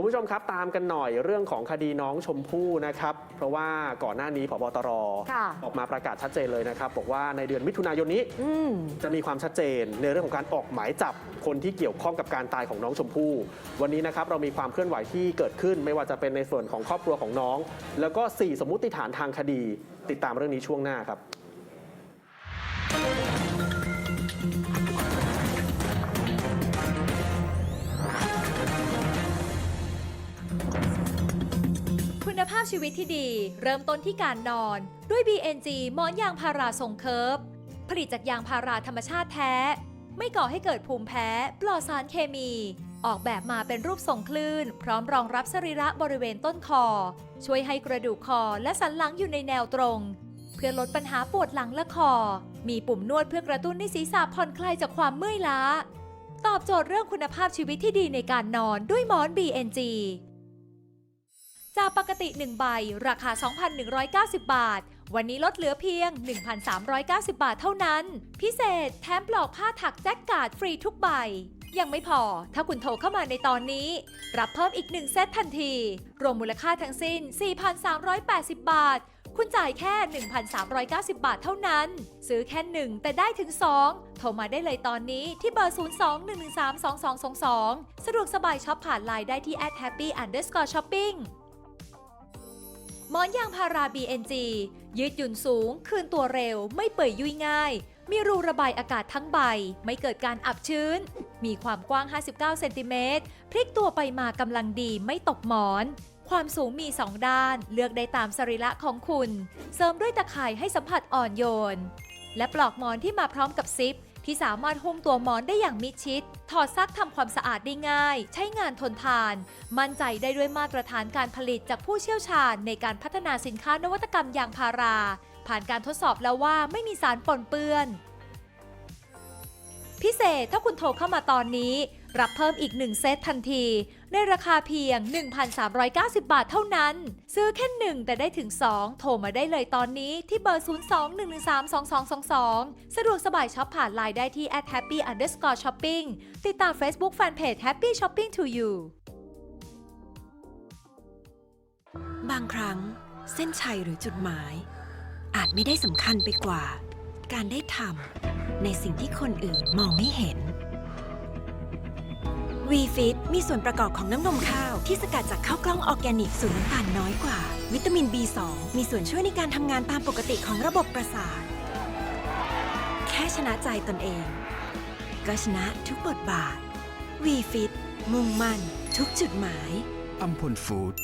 คุณผู้ชมครับตามกันหน่อยเรื่องของคดีน้องชมพู่นะครับ เพราะว่าก่อนหน้านี้พบตรค่ะออกมาประกาศชัดเจนเลยนะครับ บอกว่าในเดือนมิถุนายนนี้อืมจะมีความชัดเจนในเรื่องของการออกหมายจับคนที่เกี่ยวข้องกับการตายของน้องชมพู่ วันนี้นะครับเรามีความเคลื่อนไหวที่เกิดขึ้น ไม่ว่าจะเป็นในส่วนของครอบครัวของน้อง แล้วก็ 4 สมมุติฐานทางคดี ติดตามเรื่องนี้ช่วงหน้าครับ คุณภาพชีวิตที่ดี เริ่มต้นที่การนอน ด้วย BNG หมอนยางพาราทรงเคิร์ฟผลิตจากยางพาราธรรมชาติแท้ ไม่ก่อให้เกิดภูมิแพ้ ปลอดสารเคมี ออกแบบมาเป็นรูปทรงคลื่น พร้อมรองรับสรีระบริเวณต้นคอ ช่วยให้กระดูกคอและสันหลังอยู่ในแนวตรง เพื่อลดปัญหาปวดหลังและคอ มีปุ่มนวดเพื่อกระตุ้นให้ศีรษะผ่อนคลายจากความเมื่อยล้า ตอบโจทย์เรื่องคุณภาพชีวิตที่ดีในการนอนด้วยหมอน BNG จากปกติ 1 ใบ ราคา 2,190 บาท วันนี้ลดเหลือเพียง 1,390 บาทเท่านั้น พิเศษแถมปลอกผ้าถักแจ็คการ์ดฟรีทุกใบ ยังไม่พอ ถ้าคุณโทรเข้ามาในตอนนี้ รับเพิ่มอีก 1 เซตทันที รวมมูลค่าทั้งสิ้น 4,380 บาท คุณจ่ายแค่ 1,390 บาทเท่านั้น ซื้อแค่ 1 แต่ได้ถึง 2 โทรมาได้เลยตอนนี้ที่เบอร์ 02-113-2222 สะดวกสบายช็อปผ่านไลน์ได้ที่ @happy underscore shopping หมอนยางพารา BNG ยืดหยุ่นสูง คืนตัวเร็ว ไม่เปื่อยยุ่ยง่าย มีรูระบายอากาศทั้งใบ ไม่เกิดการอับชื้น มีความกว้าง 59 เซนติเมตร พลิกตัวไปมากำลังดีไม่ตกหมอน ความสูงมี 2 ด้าน เลือกได้ตามสรีระของคุณ เสริมด้วยตะข่ายให้สัมผัสอ่อนโยน และปลอกหมอนที่มาพร้อมกับซิป ที่สามารถหุ้มตัวหมอนได้อย่างมิดชิด ถอดซักทำความสะอาดได้ง่าย ใช้งานทนทาน มั่นใจได้ด้วยมาตรฐานการผลิตจากผู้เชี่ยวชาญในการพัฒนาสินค้านวัตกรรมยางพารา ผ่านการทดสอบแล้วว่าไม่มีสารปนเปื้อน พิเศษถ้าคุณโทรเข้ามาตอนนี้ รับเพิ่มอีก1เซตทันที ในราคาเพียง 1,390 บาทเท่านั้น ซื้อแค่ 1 แต่ได้ถึง 2 โทรมาได้เลยตอนนี้ที่เบอร์ 02-113-2222 สะดวกสบายช็อปผ่านไลน์ได้ที่ @happy underscore shopping ติดตาม Facebook Fanpage Happy Shopping to you บางครั้งเส้นชัยหรือจุดหมาย อาจไม่ได้สำคัญไปกว่า การได้ทำในสิ่งที่คนอื่นมองไม่เห็น วีฟิตมีส่วนประกอบของน้ำนมข้าว ที่สกัดจากข้าวกล้องออร์แกนิกสูตรน้ำตาลน้อยกว่า วิตามิน B2 มีส่วนช่วยในการทำงานตามปกติของระบบประสาท แค่ชนะใจตนเอง ก็ชนะทุกบทบาทวีฟิตมุ่งมั่นทุกจุดหมาย อัมพลฟู้ด